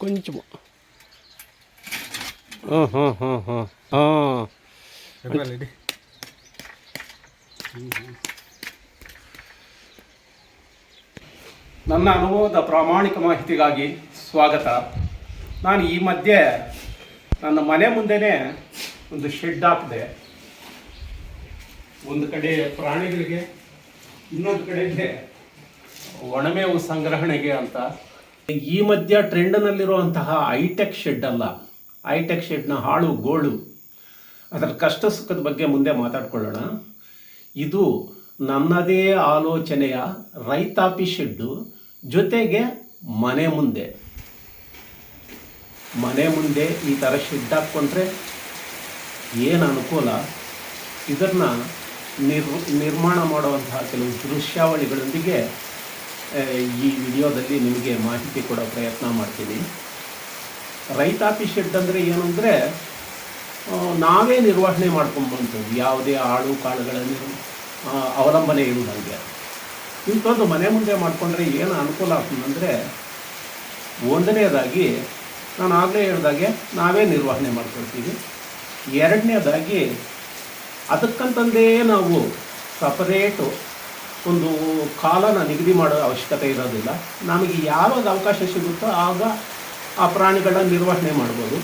కొంచెము ಹಾಂ ಹಾಂ ಹಾಂ ಹಾಂ ಎಬ್ಬರಲ್ಲಿ ನನ್ನ ಅನುಭವದ ಪ್ರಾಮಾಣಿಕ ಮಾಹಿತಿಗಾಗಿ ಸ್ವಾಗತ ನಾನು ಈ ಮಧ್ಯೆ ನನ್ನ ಮನೆ ಮುಂದೆನೇ ಒಂದು ಶೆಡ್ ಹಾಕಿದೆ ಒಂದು ಕಡೆ ಪ್ರಾಣಿಗಳಿಗೆ ಇನ್ನೊಂದು ಕಡೆಗೆ ಒಣಮೇವು ಸಂಗ್ರಹಣೆಗೆ ಅಂತ ಈ ಮಧ್ಯ ಟ್ರೆಂಡ್ನಲ್ಲಿರುವಂತಹ ಐಟೆಕ್ ಶೆಡ್ ಅಲ್ಲ. ಹೈಟೆಕ್ ಶೆಡ್ನ ಹಾಳು, ಗೋಳು. ಅದರ ಕಷ್ಟ ಸುಖದ ಬಗ್ಗೆ ಮುಂದೆ ಮಾತಾಡ್ಕೊಳ್ಳೋಣ. ಇದು ನನ್ನದೇ ಆಲೋಚನೆಯ ರೈತಾಪಿ ಶೆಡ್ಡು ಜೊತೆಗೆ ಮನೆ ಮುಂದೆ. ಮನೆ ಮುಂದೆ ಈ ಥರ ಶೆಡ್ ಹಾಕ್ಕೊಂಡ್ರೆ ಏನು ಅನುಕೂಲ? ಇದನ್ನು ನಿರ್ ನಿರ್ಮಾಣ ಮಾಡುವಂತಹ ಕೆಲವು ದೃಶ್ಯಾವಳಿಗಳೊಂದಿಗೆ ಈ ವಿಡಿಯೋದಲ್ಲಿ ನಿಮಗೆ ಮಾಹಿತಿ ಕೊಡೋ ಪ್ರಯತ್ನ ಮಾಡ್ತೀನಿ. ರೈತಾಪಿ ಶೆಡ್ ಅಂದರೆ ಏನು ಅಂದರೆ ನಾವೇ ನಿರ್ವಹಣೆ ಮಾಡ್ಕೊಂಬಂಥದ್ದು ಯಾವುದೇ ಆಳು ಕಾಳುಗಳಲ್ಲಿ ಅವಲಂಬನೆ ಇರುವುದಂಗೆ ಇಂಥದ್ದು ಮನೆ ಮುಂದೆ ಮಾಡಿಕೊಂಡ್ರೆ ಏನು ಅನುಕೂಲ ಆಗ್ತದಂದರೆ ಒಂದನೇದಾಗಿ ನಾನು ಆಗಲೇ ಹೇಳಿದಾಗೆ ನಾವೇ ನಿರ್ವಹಣೆ ಮಾಡ್ಕೊಳ್ತೀವಿ. ಎರಡನೇದಾಗಿ ಅದಕ್ಕಂತಂದೇ ನಾವು ಸಪರೇಟು ಒಂದು ಕಾಲನ ನಿಗದಿ ಮಾಡೋ ಅವಶ್ಯಕತೆ ಇರೋದಿಲ್ಲ. ನಮಗೆ ಯಾವಾಗ ಅವಕಾಶ ಸಿಗುತ್ತೋ ಆಗ ಆ ಪ್ರಾಣಿಗಳನ್ನ ನಿರ್ವಹಣೆ ಮಾಡ್ಬೋದು.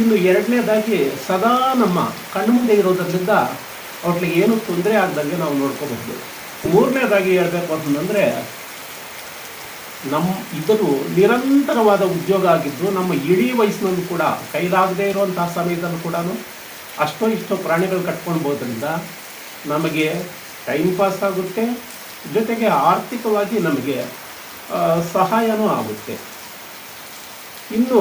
ಇನ್ನು ಎರಡನೇದಾಗಿ ಸದಾ ನಮ್ಮ ಕಣ್ಣು ಮುಂದೆ ಇರೋದ್ರಿಂದ ಅವ್ರಿಗೆ ಏನು ತೊಂದರೆ ಆಗ್ದಂಗೆ ನಾವು ನೋಡ್ಕೋಬಹುದು. ಮೂರನೇದಾಗಿ ಹೇಳಬೇಕು ಅಂತಂದರೆ ನಮ್ಮ ಇದರು ನಿರಂತರವಾದ ಉದ್ಯೋಗ ಆಗಿದ್ದು ನಮ್ಮ ಇಡೀ ವಯಸ್ಸಿನಲ್ಲೂ ಕೂಡ, ಕೈಲಾಗದೇ ಇರುವಂತಹ ಸಮಯದಲ್ಲೂ ಕೂಡ ಅಷ್ಟೋ ಇಷ್ಟೋ ಪ್ರಾಣಿಗಳು ಕಟ್ಕೊಳ್ಬೋದ್ರಿಂದ ನಮಗೆ ಟೈಮ್ ಪಾಸ್ ಆಗುತ್ತೆ. ಜೊತೆಗೆ ಆರ್ಥಿಕವಾಗಿ ನಮಗೆ ಸಹಾಯನೂ ಆಗುತ್ತೆ. ಇನ್ನು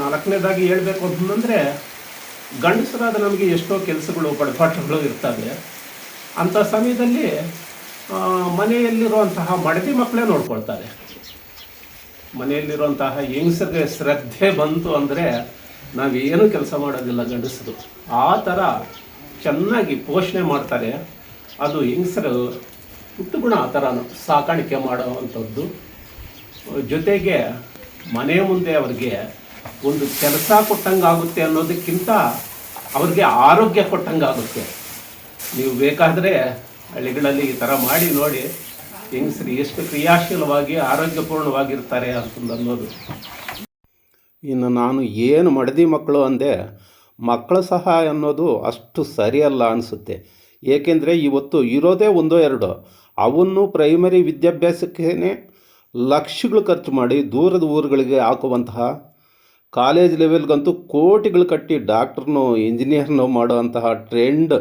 ನಾಲ್ಕನೇದಾಗಿ ಹೇಳಬೇಕು ಅಂತಂದರೆ ಗಂಡಸರಾದ ನಮಗೆ ಎಷ್ಟೋ ಕೆಲಸಗಳು ಬಡಪಾಠಗಳು ಇರ್ತವೆ. ಅಂಥ ಸಮಯದಲ್ಲಿ ಮನೆಯಲ್ಲಿರುವಂತಹ ಮಡದಿ ಮಕ್ಕಳೇ ನೋಡ್ಕೊಳ್ತಾರೆ. ಮನೆಯಲ್ಲಿರುವಂತಹ ಹೆಂಗಸರಿಗೆ ಶ್ರದ್ಧೆ ಬಂತು ಅಂದರೆ ನಾವೇನು ಕೆಲಸ ಮಾಡೋದಿಲ್ಲ ಗಂಡಸರು. ಆ ಥರ ಚೆನ್ನಾಗಿ ಪೋಷಣೆ ಮಾಡ್ತಾರೆ, ಅದು ಹೆಂಗಸರು ಹುಟ್ಟುಗುಣ ಆ ಥರ ಸಾಕಾಣಿಕೆ ಮಾಡುವಂಥದ್ದು ಜೊತೆಗೆ ಮನೆ ಮುಂದೆ ಅವ್ರಿಗೆ ಒಂದು ಕೆಲಸ ಕೊಟ್ಟಂಗಾಗುತ್ತೆ ಅನ್ನೋದಕ್ಕಿಂತ ಅವ್ರಿಗೆ ಆರೋಗ್ಯ ಕೊಟ್ಟಂಗಾಗುತ್ತೆ. ನೀವು ಬೇಕಾದರೆ ಹಳ್ಳಿಗಳಲ್ಲಿ ಈ ಥರ ಮಾಡಿ ನೋಡಿ, ಹೆಂಗಸರು ಎಷ್ಟು ಕ್ರಿಯಾಶೀಲವಾಗಿ, ಆರೋಗ್ಯಪೂರ್ಣವಾಗಿರ್ತಾರೆ ಅಂತಂದು ಅನ್ನೋದು. ಇನ್ನು ನಾನು ಏನು ಮಡದಿ ಮಕ್ಕಳು ಅಂದೆ ಮಕ್ಕಳ ಸಹಾಯ ಅನ್ನೋದು ಅಷ್ಟು ಸರಿಯಲ್ಲ ಅನಿಸುತ್ತೆ. ಏಕೆಂದರೆ ಇವತ್ತು ಇರೋದೇ ಒಂದೋ ಎರಡು. ಅವನ್ನು ಪ್ರೈಮರಿ ವಿದ್ಯಾಭ್ಯಾಸಕ್ಕೇ ಲಕ್ಷಗಳು ಖರ್ಚು ಮಾಡಿ ದೂರದ ಊರುಗಳಿಗೆ ಹಾಕುವಂತಹ ಕಾಲೇಜ್ ಲೆವೆಲ್ಗಂತೂ ಕೋಟಿಗಳು ಕಟ್ಟಿ ಡಾಕ್ಟ್ರನೋ ಇಂಜಿನಿಯರ್ನೋ ಮಾಡುವಂತಹ ಟ್ರೆಂಡ್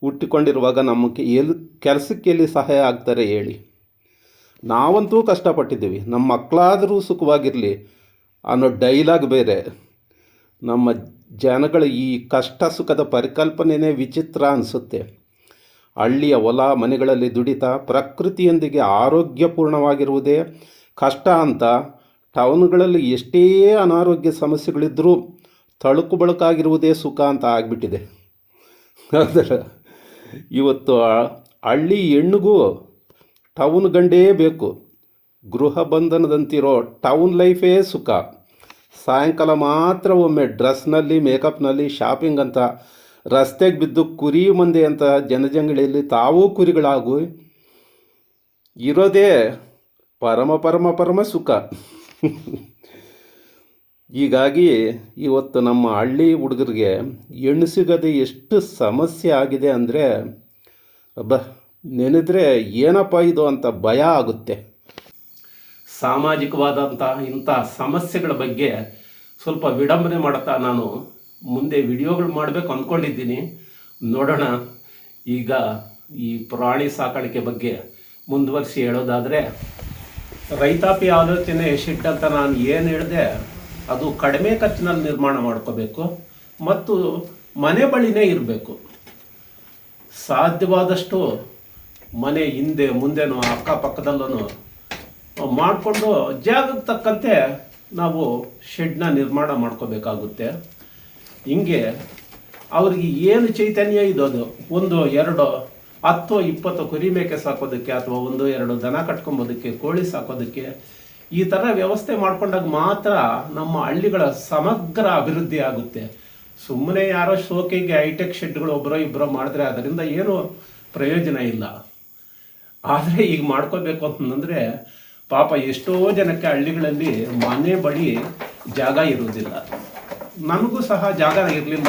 ಹುಟ್ಟಿಕೊಂಡಿರುವಾಗ ನಮಗೆ ಎಲ್ಲಿ ಕೆಲಸಕ್ಕೆ ಎಲ್ಲಿ ಸಹಾಯ ಆಗ್ತಾರೆ ಹೇಳಿ. ನಾವಂತೂ ಕಷ್ಟಪಟ್ಟಿದ್ದೀವಿ. ನಮ್ಮ ಮಕ್ಕಳಾದರೂ ಸುಖವಾಗಿರಲಿ ಅನ್ನೋ ಡೈಲಾಗ್ ಬೇರೆ. ನಮ್ಮ ಜನಗಳ ಈ ಕಷ್ಟ ಸುಖದ ಪರಿಕಲ್ಪನೆಯೇ ವಿಚಿತ್ರ ಅನಿಸುತ್ತೆ. ಹಳ್ಳಿಯ ಹೊಲ ಮನೆಗಳಲ್ಲಿ ದುಡಿತ ಪ್ರಕೃತಿಯೊಂದಿಗೆ ಆರೋಗ್ಯಪೂರ್ಣವಾಗಿರುವುದೇ ಕಷ್ಟ ಅಂತ ಟೌನ್ಗಳಲ್ಲಿ ಎಷ್ಟೇ ಅನಾರೋಗ್ಯ ಸಮಸ್ಯೆಗಳಿದ್ದರೂ ತಳುಕು ಬಳುಕಾಗಿರುವುದೇ ಸುಖ ಅಂತ ಆಗಿಬಿಟ್ಟಿದೆ. ಆದರೆ ಇವತ್ತು ಹಳ್ಳಿ ಹೆಣ್ಣಿಗೂ ಟೌನ್ ಗಂಡೇ ಬೇಕು. ಗೃಹ ಬಂಧನದಂತಿರೋ ಟೌನ್ ಲೈಫೇ ಸುಖ. ಸಾಯಂಕಾಲ ಮಾತ್ರ ಒಮ್ಮೆ ಡ್ರೆಸ್ನಲ್ಲಿ, ಮೇಕಪ್ನಲ್ಲಿ, ಶಾಪಿಂಗ್ ಅಂತ ರಸ್ತೆಗೆ ಬಿದ್ದು ಕುರಿ ಮಂದಿ ಅಂತ ಜನಜಂಗಳಿಯಲ್ಲಿ ತಾವೂ ಕುರಿಗಳಾಗು ಇರೋದೇ ಪರಮ ಪರಮ ಪರಮ ಸುಖ. ಹೀಗಾಗಿ ಇವತ್ತು ನಮ್ಮ ಹಳ್ಳಿ ಹುಡುಗರಿಗೆ ಹೆಣ್ಣು ಎಷ್ಟು ಸಮಸ್ಯೆ ಆಗಿದೆ ಅಂದರೆ ಬ ನೆನೆದ್ರೆ ಏನಪ್ಪ ಇದು ಅಂತ ಭಯ ಆಗುತ್ತೆ. ಸಾಮಾಜಿಕವಾದಂಥ ಇಂಥ ಸಮಸ್ಯೆಗಳ ಬಗ್ಗೆ ಸ್ವಲ್ಪ ವಿಡಂಬನೆ ಮಾಡ್ತಾ ನಾನು ಮುಂದೆ ವಿಡಿಯೋಗಳು ಮಾಡಬೇಕು ಅಂದ್ಕೊಂಡಿದ್ದೀನಿ. ನೋಡೋಣ, ಈಗ ಈ ಪ್ರಾಣಿ ಸಾಕಾಣಿಕೆ ಬಗ್ಗೆ ಮುಂದುವರಿಸಿ ಹೇಳೋದಾದರೆ, ರೈತಾಪಿ ಆಲೋಚನೆ ಶೆಡ್ ಅಂತ ನಾನು ಏನು ಹೇಳಿದೆ, ಅದು ಕಡಿಮೆ ಖರ್ಚಿನಲ್ಲಿ ನಿರ್ಮಾಣ ಮಾಡ್ಕೋಬೇಕು ಮತ್ತು ಮನೆ ಬಳಿನೇ ಇರಬೇಕು. ಸಾಧ್ಯವಾದಷ್ಟು ಮನೆ ಹಿಂದೆ, ಮುಂದೆನೋ ಅಕ್ಕಪಕ್ಕದಲ್ಲೂ ಮಾಡಿಕೊಂಡು ಜಾಗಕ್ಕೆ ತಕ್ಕಂತೆ ನಾವು ಶೆಡ್ನ ನಿರ್ಮಾಣ ಮಾಡ್ಕೋಬೇಕಾಗುತ್ತೆ. ಹಿಂಗೆ ಅವ್ರಿಗೆ ಏನು ಚೈತನ್ಯ ಇರೋದು ಒಂದು, ಎರಡು, ಹತ್ತು, ಇಪ್ಪತ್ತು ಕುರಿ ಮೇಕೆ ಸಾಕೋದಕ್ಕೆ ಅಥವಾ ಒಂದು, ಎರಡು ದನ ಕಟ್ಕೊಂಬೋದಕ್ಕೆ, ಕೋಳಿ ಸಾಕೋದಕ್ಕೆ ಈ ಥರ ವ್ಯವಸ್ಥೆ ಮಾಡ್ಕೊಂಡಾಗ ಮಾತ್ರ ನಮ್ಮ ಹಳ್ಳಿಗಳ ಸಮಗ್ರ ಅಭಿವೃದ್ಧಿ ಆಗುತ್ತೆ. ಸುಮ್ಮನೆ ಯಾರೋ ಶೋಕಿಗೆ ಹೈಟೆಕ್ ಶೆಡ್ಗಳು ಒಬ್ಬರೋ ಇಬ್ಬರೋ ಮಾಡಿದ್ರೆ ಅದರಿಂದ ಏನು ಪ್ರಯೋಜನ ಇಲ್ಲ. ಆದರೆ ಈಗ ಮಾಡ್ಕೋಬೇಕು ಅಂತಂದರೆ ಪಾಪ ಎಷ್ಟೋ ಜನಕ್ಕೆ ಹಳ್ಳಿಗಳಲ್ಲಿ ಮನೆ ಬಳಿ ಜಾಗ ಇರುವುದಿಲ್ಲ. ನನಗೂ ಸಹ ಜಾಗ ಇರಲಿಲ್ಲ.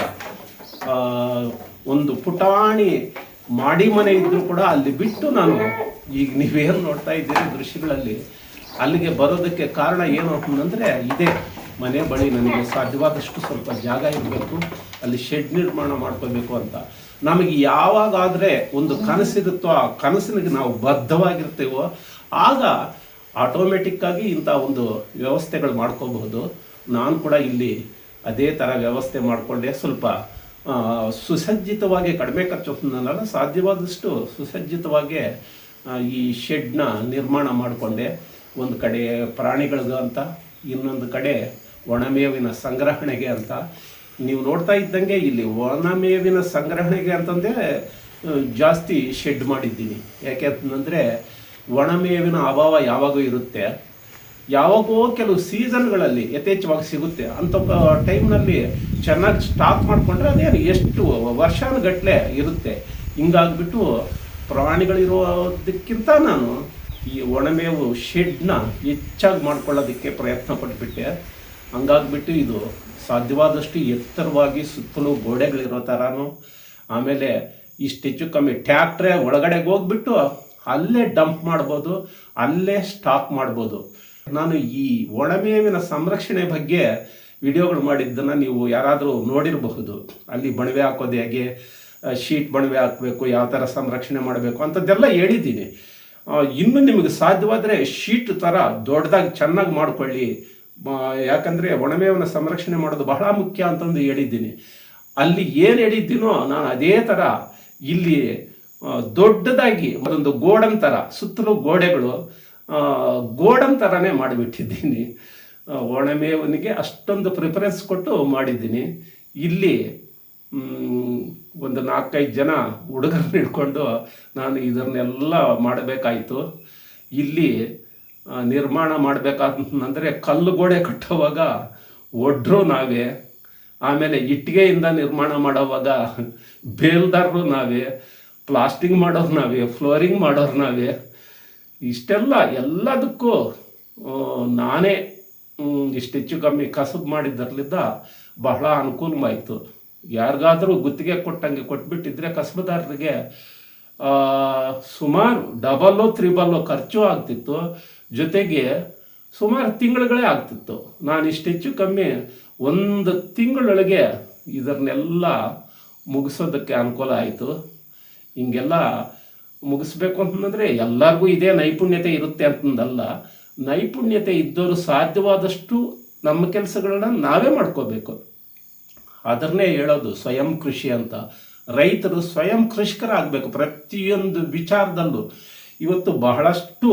ಒಂದು ಪುಟಾಣಿ ಮಾಡಿ ಮನೆ ಇದ್ದರೂ ಕೂಡ ಅಲ್ಲಿ ಬಿಟ್ಟು ನಾನು ಈಗ ನೀವೇನು ನೋಡ್ತಾ ಇದ್ದೀರಿ ದೃಶ್ಯಗಳಲ್ಲಿ, ಅಲ್ಲಿಗೆ ಬರೋದಕ್ಕೆ ಕಾರಣ ಏನು ಅಂತಂದರೆ ಇದೇ ಮನೆ ಬಳಿ ನನಗೆ ಸಾಧ್ಯವಾದಷ್ಟು ಸ್ವಲ್ಪ ಜಾಗ ಇರಬೇಕು, ಅಲ್ಲಿ ಶೆಡ್ ನಿರ್ಮಾಣ ಮಾಡ್ಕೋಬೇಕು ಅಂತ. ನಮಗೆ ಯಾವಾಗಾದರೆ ಒಂದು ಕನಸಿರುತ್ತೋ ಆ ಕನಸಿನಿಗೆ ನಾವು ಬದ್ಧವಾಗಿರ್ತೇವೋ, ಆಗ ಆಟೋಮೆಟಿಕ್ ಆಗಿ ಇಂಥ ಒಂದು ವ್ಯವಸ್ಥೆಗಳು ಮಾಡ್ಕೋಬಹುದು. ನಾನು ಕೂಡ ಇಲ್ಲಿ ಅದೇ ಥರ ವ್ಯವಸ್ಥೆ ಮಾಡಿಕೊಂಡೆ ಸ್ವಲ್ಪ ಸುಸಜ್ಜಿತವಾಗಿ ಕಡಿಮೆ ಖರ್ಚು ಸಾಧ್ಯವಾದಷ್ಟು ಸುಸಜ್ಜಿತವಾಗಿ ಈ ಶೆಡ್ನ ನಿರ್ಮಾಣ ಮಾಡಿಕೊಂಡೆ. ಒಂದು ಕಡೆ ಪ್ರಾಣಿಗಳಿಗೂ ಅಂತ, ಇನ್ನೊಂದು ಕಡೆ ಒಣಮೇವಿನ ಸಂಗ್ರಹಣೆಗೆ ಅಂತ. ನೀವು ನೋಡ್ತಾ ಇದ್ದಂಗೆ ಇಲ್ಲಿ ಒಣಮೇವಿನ ಸಂಗ್ರಹಣೆಗೆ ಅಂತಂದರೆ ಜಾಸ್ತಿ ಶೆಡ್ ಮಾಡಿದ್ದೀನಿ. ಯಾಕೆ ಅಂತಂದರೆ ಒಣಮೇವಿನ ಅಭಾವ ಯಾವಾಗೂ ಇರುತ್ತೆ? ಯಾವಾಗೋ ಕೆಲವು ಸೀಸನ್ಗಳಲ್ಲಿ ಯಥೇಚ್ಛವಾಗಿ ಸಿಗುತ್ತೆ. ಅಂಥ ಟೈಮ್ನಲ್ಲಿ ಚೆನ್ನಾಗಿ ಸ್ಟಾಕ್ ಮಾಡಿಕೊಂಡ್ರೆ ಅದೇನು ಎಷ್ಟು ವರ್ಷಾನುಗಟ್ಟಲೆ ಇರುತ್ತೆ. ಹಿಂಗಾಗ್ಬಿಟ್ಟು ಪ್ರಾಣಿಗಳಿರೋದಕ್ಕಿಂತ ನಾನು ಈ ಒಣಮೇವು ಶೆಡ್ನ ಹೆಚ್ಚಾಗಿ ಮಾಡ್ಕೊಳ್ಳೋದಕ್ಕೆ ಪ್ರಯತ್ನ ಪಟ್ಬಿಟ್ಟೆ. ಹಂಗಾಗ್ಬಿಟ್ಟು ಇದು ಸಾಧ್ಯವಾದಷ್ಟು ಎತ್ತರವಾಗಿ ಸುತ್ತಲೂ ಗೋಡೆಗಳಿರೋ ಥರನೂ, ಆಮೇಲೆ ಇಷ್ಟು ಹೆಚ್ಚು ಕಮ್ಮಿ ಟ್ಯಾಕ್ಟ್ರೆ ಒಳಗಡೆಗೆ ಹೋಗ್ಬಿಟ್ಟು ಅಲ್ಲೇ ಡಂಪ್ ಮಾಡ್ಬೋದು, ಅಲ್ಲೇ ಸ್ಟಾಕ್ ಮಾಡ್ಬೋದು. ನಾನು ಈ ಒಣಮೇವಿನ ಸಂರಕ್ಷಣೆ ಬಗ್ಗೆ ವಿಡಿಯೋಗಳು ಮಾಡಿದ್ದನ್ನು ನೀವು ಯಾರಾದರೂ ನೋಡಿರಬಹುದು. ಅಲ್ಲಿ ಬಣವೆ ಹಾಕೋದು ಹೇಗೆ ಶೀಟ್ ಬಣವೆ ಹಾಕಬೇಕು, ಯಾವ ಥರ ಸಂರಕ್ಷಣೆ ಮಾಡಬೇಕು ಅಂಥದ್ದೆಲ್ಲ ಹೇಳಿದ್ದೀನಿ. ಇನ್ನು ನಿಮಗೆ ಸಾಧ್ಯವಾದರೆ ಶೀಟ್ ಥರ ದೊಡ್ಡದಾಗಿ ಚೆನ್ನಾಗಿ ಮಾಡ್ಕೊಳ್ಳಿ. ಯಾಕಂದರೆ ಒಣಮೇವನ ಸಂರಕ್ಷಣೆ ಮಾಡೋದು ಬಹಳ ಮುಖ್ಯ ಅಂತಂದು ಹೇಳಿದ್ದೀನಿ. ಅಲ್ಲಿ ಏನು ಹೇಳಿದ್ದೀನೋ ನಾನು ಅದೇ ಥರ ಇಲ್ಲಿ ದೊಡ್ಡದಾಗಿ ಅದೊಂದು ಗೋಡನ್ ಥರ ಸುತ್ತಲೂ ಗೋಡೆಗಳು ಗೋಡನ್ ಥರನೇ ಮಾಡಿಬಿಟ್ಟಿದ್ದೀನಿ. ಒಣಮೇವನಿಗೆ ಅಷ್ಟೊಂದು ಪ್ರಿಫರೆನ್ಸ್ ಕೊಟ್ಟು ಮಾಡಿದ್ದೀನಿ. ಇಲ್ಲಿ ಒಂದು ನಾಲ್ಕೈದು ಜನ ಹುಡುಗರನ್ನ ಹಿಡ್ಕೊಂಡು ನಾನು ಇದನ್ನೆಲ್ಲ ಮಾಡಬೇಕಾಯಿತು. ಇಲ್ಲಿ ನಿರ್ಮಾಣ ಮಾಡಬೇಕಂತಂದರೆ ಕಲ್ಲು ಗೋಡೆ ಕಟ್ಟುವಾಗ ಒಡ್ರು ನಾವೇ, ಆಮೇಲೆ ಇಟ್ಟಿಗೆಯಿಂದ ನಿರ್ಮಾಣ ಮಾಡೋವಾಗ ಬೇಲ್ದಾರರು ನಾವೇ ಪ್ಲಾಸ್ಟಿಂಗ್ ಮಾಡೋರು ನಾವೇ, ಫ್ಲೋರಿಂಗ್ ಮಾಡೋರು ನಾವೇ, ಇಷ್ಟೆಲ್ಲ ಎಲ್ಲದಕ್ಕೂ ನಾನೇ ಇಷ್ಟು ಹೆಚ್ಚು ಕಮ್ಮಿ ಕಸಬು ಮಾಡಿದ್ದರ್ಲಿದ್ದ ಬಹಳ ಅನುಕೂಲವಾಯಿತು. ಯಾರಿಗಾದರೂ ಗುತ್ತಿಗೆ ಕೊಟ್ಟಂಗೆ ಕೊಟ್ಬಿಟ್ಟಿದ್ರೆ ಕಸಬುದಾರರಿಗೆ ಸುಮಾರು ಡಬಲ್ಲು, ತ್ರಿಬಲ್ಲು ಖರ್ಚು ಆಗ್ತಿತ್ತು. ಜೊತೆಗೆ ಸುಮಾರು ತಿಂಗಳುಗಳೇ ಆಗ್ತಿತ್ತು. ನಾನು ಇಷ್ಟು ಹೆಚ್ಚು ಕಮ್ಮಿ ಒಂದು ತಿಂಗಳೊಳಗೆ ಇದನ್ನೆಲ್ಲ ಮುಗಿಸೋದಕ್ಕೆ ಅನುಕೂಲ ಆಯಿತು. ಹಿಂಗೆಲ್ಲ ಮುಗಿಸ್ಬೇಕು ಅಂತಂದರೆ ಎಲ್ಲರಿಗೂ ಇದೇ ನೈಪುಣ್ಯತೆ ಇರುತ್ತೆ ಅಂತಂದಲ್ಲ, ನೈಪುಣ್ಯತೆ ಇದ್ದವರು ಸಾಧ್ಯವಾದಷ್ಟು ನಮ್ಮ ಕೆಲಸಗಳನ್ನ ನಾವೇ ಮಾಡ್ಕೋಬೇಕು. ಅದನ್ನೇ ಹೇಳೋದು ಸ್ವಯಂ ಕೃಷಿ ಅಂತ. ರೈತರು ಸ್ವಯಂ ಕೃಷಿಕರಾಗಬೇಕು ಪ್ರತಿಯೊಂದು ವಿಚಾರದಲ್ಲೂ. ಇವತ್ತು ಬಹಳಷ್ಟು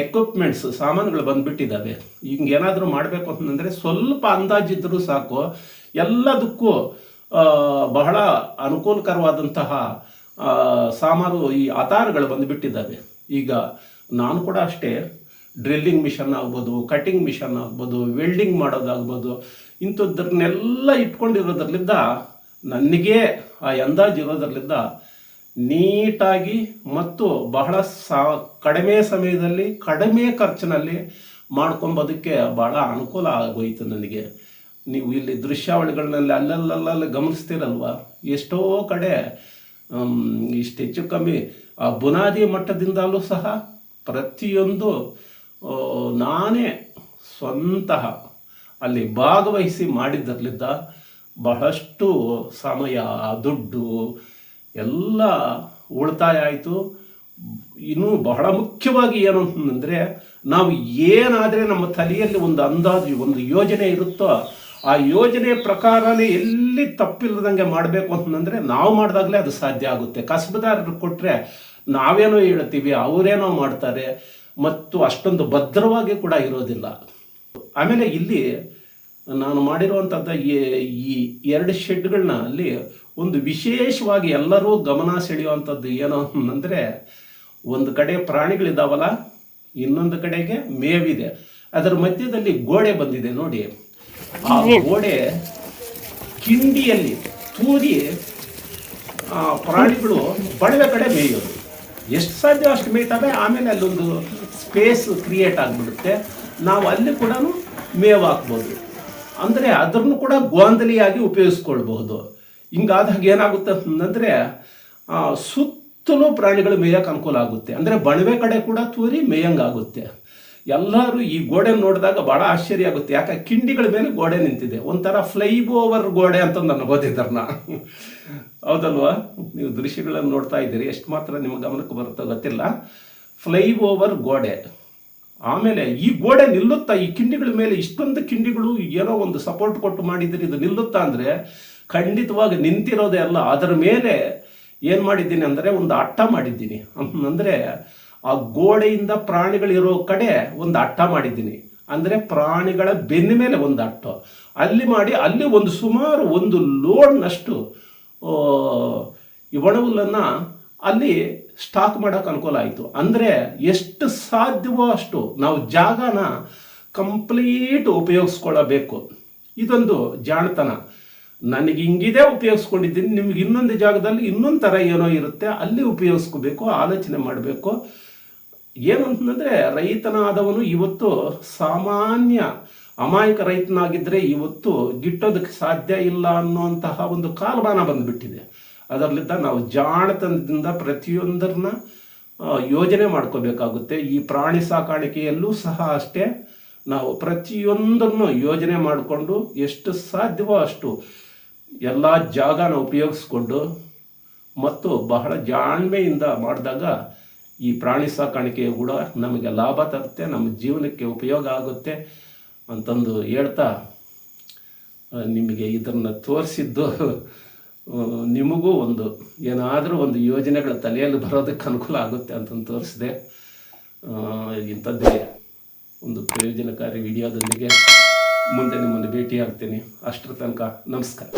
ಎಕ್ವಿಪ್ಮೆಂಟ್ಸ್ ಸಾಮಾನುಗಳು ಬಂದ್ಬಿಟ್ಟಿದ್ದಾವೆ ಹಿಂಗೇನಾದರೂ ಮಾಡಬೇಕು ಅಂತಂದರೆ ಸ್ವಲ್ಪ ಅಂದಾಜಿದ್ದರೂ ಸಾಕು. ಎಲ್ಲದಕ್ಕೂ ಬಹಳ ಅನುಕೂಲಕರವಾದಂತಹ ಸಾಮಾನು ಈ ಆಧಾರಗಳು ಬಂದುಬಿಟ್ಟಿದ್ದಾವೆ. ಈಗ ನಾನು ಕೂಡ ಅಷ್ಟೇ ಡ್ರಿಲ್ಲಿಂಗ್ ಮಿಷನ್ ಆಗ್ಬೋದು ಕಟಿಂಗ್ ಮಿಷನ್ ಆಗ್ಬೋದು ವೆಲ್ಡಿಂಗ್ ಮಾಡೋದಾಗ್ಬೋದು, ಇಂಥದ್ದನ್ನೆಲ್ಲ ಇಟ್ಕೊಂಡಿರೋದ್ರಲ್ಲಿದ್ದ ನನಗೆ ಆ ಅಂದಾಜು ಇರೋದ್ರಲ್ಲಿದ್ದ ನೀಟಾಗಿ ಮತ್ತು ಬಹಳ ಸಾ, ಕಡಿಮೆ ಸಮಯದಲ್ಲಿ, ಕಡಿಮೆ ಖರ್ಚಿನಲ್ಲಿ ಮಾಡ್ಕೊಂಬೋದಕ್ಕೆ ಭಾಳ ಅನುಕೂಲ ಆಗೋಯ್ತು ನನಗೆ. ನೀವು ಇಲ್ಲಿ ದೃಶ್ಯಾವಳಿಗಳನ್ನೆಲ್ಲ ಅಲ್ಲಲ್ಲಲ್ಲಿ ಗಮನಿಸ್ತೀರಲ್ವ? ಎಷ್ಟೋ ಕಡೆ ಇಷ್ಟು ಹೆಚ್ಚು ಕಮ್ಮಿ, ಆ ಬುನಾದಿ ಮಟ್ಟದಿಂದಲೂ ಸಹ ಪ್ರತಿಯೊಂದು ನಾನೇ ಸ್ವಂತಹ ಅಲ್ಲಿ ಭಾಗವಹಿಸಿ ಮಾಡಿದ್ದರ್ಲಿದ್ದ ಬಹಳಷ್ಟು ಸಮಯ ದುಡ್ಡು ಎಲ್ಲ ಉಳಿತಾಯ ಆಯಿತು. ಇನ್ನೂ ಬಹಳ ಮುಖ್ಯವಾಗಿ ಏನು ಅಂತಂದರೆ, ನಾವು ಏನಾದರೆ ನಮ್ಮ ತಲೆಯಲ್ಲಿ ಒಂದು ಅಂದಾಜು, ಒಂದು ಯೋಜನೆ ಇರುತ್ತೋ ಆ ಯೋಜನೆ ಪ್ರಕಾರನೇ ಎಲ್ಲಿ ತಪ್ಪಿಲ್ಲದಂಗೆ ಮಾಡಬೇಕು ಅಂತಂದರೆ ನಾವು ಮಾಡಿದಾಗಲೇ ಅದು ಸಾಧ್ಯ ಆಗುತ್ತೆ. ಕಸಬುದಾರರು ಕೊಟ್ಟರೆ ನಾವೇನೋ ಹೇಳ್ತೀವಿ, ಅವರೇನೋ ಮಾಡ್ತಾರೆ, ಮತ್ತು ಅಷ್ಟೊಂದು ಭದ್ರವಾಗಿ ಕೂಡ ಇರೋದಿಲ್ಲ. ಆಮೇಲೆ ಇಲ್ಲಿ ನಾನು ಮಾಡಿರುವಂಥದ್ದು ಈ ಎರಡು ಶೆಡ್ಗಳನ್ನ ಅಲ್ಲಿ ಒಂದು ವಿಶೇಷವಾಗಿ ಎಲ್ಲರೂ ಗಮನ ಸೆಳೆಯುವಂಥದ್ದು ಏನು ಅಂತಂದರೆ ಒಂದು ಕಡೆ ಪ್ರಾಣಿಗಳಿದ್ದಾವಲ್ಲ ಇನ್ನೊಂದು ಕಡೆಗೆ ಮೇವಿದೆ. ಅದರ ಮಧ್ಯದಲ್ಲಿ ಗೋಡೆ ಬಂದಿದೆ ನೋಡಿ. ಆ ಗೋಡೆ ಕಿಂಡಿಯಲ್ಲಿ ತೂರಿ ಆ, ಪ್ರಾಣಿಗಳು ಬಡವೆ ಕಡೆ ಮೇಯೋದು. ಎಷ್ಟು ಸಾಧ್ಯ ಅಷ್ಟು ಮೇಯ್ತವೆ? ಆಮೇಲೆ ಅಲ್ಲೊಂದು ಸ್ಪೇಸ್ ಕ್ರಿಯೇಟ್ ಆಗಿಬಿಡುತ್ತೆ. ನಾವು ಅಲ್ಲಿ ಕೂಡ ಮೇವು ಹಾಕ್ಬೋದು ಅಂದರೆ ಅದನ್ನು ಕೂಡ ಗೋಂದಲಿಯಾಗಿ ಉಪಯೋಗಿಸ್ಕೊಳ್ಬಹುದು. ಹಿಂಗಾದಾಗ ಏನಾಗುತ್ತೆ ಅಂತಂದರೆ ಸುತ್ತಲೂ ಪ್ರಾಣಿಗಳು ಮೇಯಕ್ಕೆ ಅನುಕೂಲ ಆಗುತ್ತೆ. ಅಂದರೆ ಬಣವೆ ಕಡೆ ಕೂಡ ತೂರಿ ಮೇಯಂಗಾಗುತ್ತೆ. ಎಲ್ಲರೂ ಈ ಗೋಡೆ ನೋಡಿದಾಗ ಬಹಳ ಆಶ್ಚರ್ಯ ಆಗುತ್ತೆ. ಯಾಕೆ ಕಿಂಡಿಗಳ ಮೇಲೆ ಗೋಡೆ ನಿಂತಿದೆ. ಒಂಥರ ಫ್ಲೈ ಓವರ್ ಗೋಡೆ ಅಂತ ಅನ್ಬೋದಿದ್ದಾರನ್ನ ಹೌದಲ್ವಾ? ನೀವು ದೃಶ್ಯಗಳನ್ನು ನೋಡ್ತಾ ಇದ್ದೀರಿ. ಎಷ್ಟು ಮಾತ್ರ ನಿಮ್ಮ ಗಮನಕ್ಕೆ ಬರುತ್ತೋ ಗೊತ್ತಿಲ್ಲ. ಫ್ಲೈ ಓವರ್ ಗೋಡೆ. ಆಮೇಲೆ ಈ ಗೋಡೆ ನಿಲ್ಲುತ್ತಾ, ಈ ಕಿಂಡಿಗಳ ಮೇಲೆ ಇಷ್ಟೊಂದು ಕಿಂಡಿಗಳು ಏನೋ ಒಂದು ಸಪೋರ್ಟ್ ಕೊಟ್ಟು ಮಾಡಿದ್ರೆ ಇದು ನಿಲ್ಲುತ್ತಾ ಅಂದರೆ ಖಂಡಿತವಾಗಿ ನಿಂತಿರೋದೇ ಅಲ್ಲ. ಅದರ ಮೇಲೆ ಏನು ಮಾಡಿದ್ದೀನಿ ಅಂದರೆ ಒಂದು ಅಟ್ಟ ಮಾಡಿದ್ದೀನಿ. ಅಂದರೆ ಆ ಗೋಡೆಯಿಂದ ಪ್ರಾಣಿಗಳಿರೋ ಕಡೆ ಒಂದು ಅಟ್ಟ ಮಾಡಿದ್ದೀನಿ. ಅಂದರೆ ಪ್ರಾಣಿಗಳ ಬೆನ್ನ ಮೇಲೆ ಒಂದು ಅಟ್ಟ. ಅಲ್ಲಿ ಮಾಡಿ ಅಲ್ಲಿ ಒಂದು ಸುಮಾರು ಒಂದು ಲೋಡ್ನಷ್ಟು ಈ ಒಣಹುಲ್ಲನ್ನು ಅಲ್ಲಿ ಸ್ಟಾಕ್ ಮಾಡೋಕೆ ಅನುಕೂಲ ಆಯಿತು. ಅಂದರೆ ಎಷ್ಟು ಸಾಧ್ಯವೋ ಅಷ್ಟು ನಾವು ಜಾಗನ ಕಂಪ್ಲೀಟ್ ಉಪಯೋಗಿಸ್ಕೊಳ್ಳಬೇಕು ಇದೊಂದು ಜಾಣತನ. ನನಗೆ ಹಿಂಗಿದೆ ಉಪಯೋಗಿಸ್ಕೊಂಡಿದ್ದೀನಿ, ನಿಮ್ಗೆ ಇನ್ನೊಂದು ಜಾಗದಲ್ಲಿ ಇನ್ನೊಂದು ಥರ ಏನೋ ಇರುತ್ತೆ, ಅಲ್ಲಿ ಉಪಯೋಗಿಸ್ಕೋಬೇಕು, ಆಲೋಚನೆ ಮಾಡಬೇಕು. ಏನು ಅಂತಂದರೆ ರೈತನಾದವನು ಇವತ್ತು ಸಾಮಾನ್ಯ ಅಮಾಯಕ ರೈತನಾಗಿದ್ದರೆ ಇವತ್ತು ಗಿಟ್ಟೋದಕ್ಕೆ ಸಾಧ್ಯ ಇಲ್ಲ ಅನ್ನುವಂತಹ ಒಂದು ಕಾಲಮಾನ ಬಂದುಬಿಟ್ಟಿದೆ. ಅದರಲ್ಲಿದ್ದ ನಾವು ಜಾಣತನದಿಂದ ಪ್ರತಿಯೊಂದರನ್ನ ಯೋಜನೆ ಮಾಡ್ಕೋಬೇಕಾಗುತ್ತೆ. ಈ ಪ್ರಾಣಿ ಸಾಕಾಣಿಕೆಯಲ್ಲೂ ಸಹ ಅಷ್ಟೇ. ನಾವು ಪ್ರತಿಯೊಂದನ್ನು ಯೋಜನೆ ಮಾಡಿಕೊಂಡು ಎಷ್ಟು ಸಾಧ್ಯವೋ ಅಷ್ಟು ಎಲ್ಲ ಜಾಗನ ಉಪಯೋಗಿಸ್ಕೊಂಡು ಮತ್ತು ಬಹಳ ಜಾಣ್ಮೆಯಿಂದ ಮಾಡಿದಾಗ ಈ ಪ್ರಾಣಿ ಸಾಕಾಣಿಕೆಯು ಕೂಡ ನಮಗೆ ಲಾಭ ತರುತ್ತೆ, ನಮ್ಮ ಜೀವನಕ್ಕೆ ಉಪಯೋಗ ಆಗುತ್ತೆ ಅಂತಂದು ಹೇಳ್ತಾ ನಿಮಗೆ ಇದನ್ನು ತೋರಿಸಿದ್ದು ನಿಮಗೂ ಒಂದು, ಏನಾದರೂ ಒಂದು ಯೋಜನೆಗಳ ತಲೆಯಲ್ಲಿ ಬರೋದಕ್ಕೆ ಅನುಕೂಲ ಆಗುತ್ತೆ ಅಂತಂದು ತೋರಿಸಿದೆ. ಇಂಥದ್ದೇ ಒಂದು ಪ್ರಯೋಜನಕಾರಿ ವಿಡಿಯೋದೊಂದಿಗೆ ಮುಂದೆ ನಿಮ್ಮನ್ನು ಭೇಟಿ ಆಗ್ತೀನಿ ಅಷ್ಟರ ತನಕ ನಮಸ್ಕಾರ.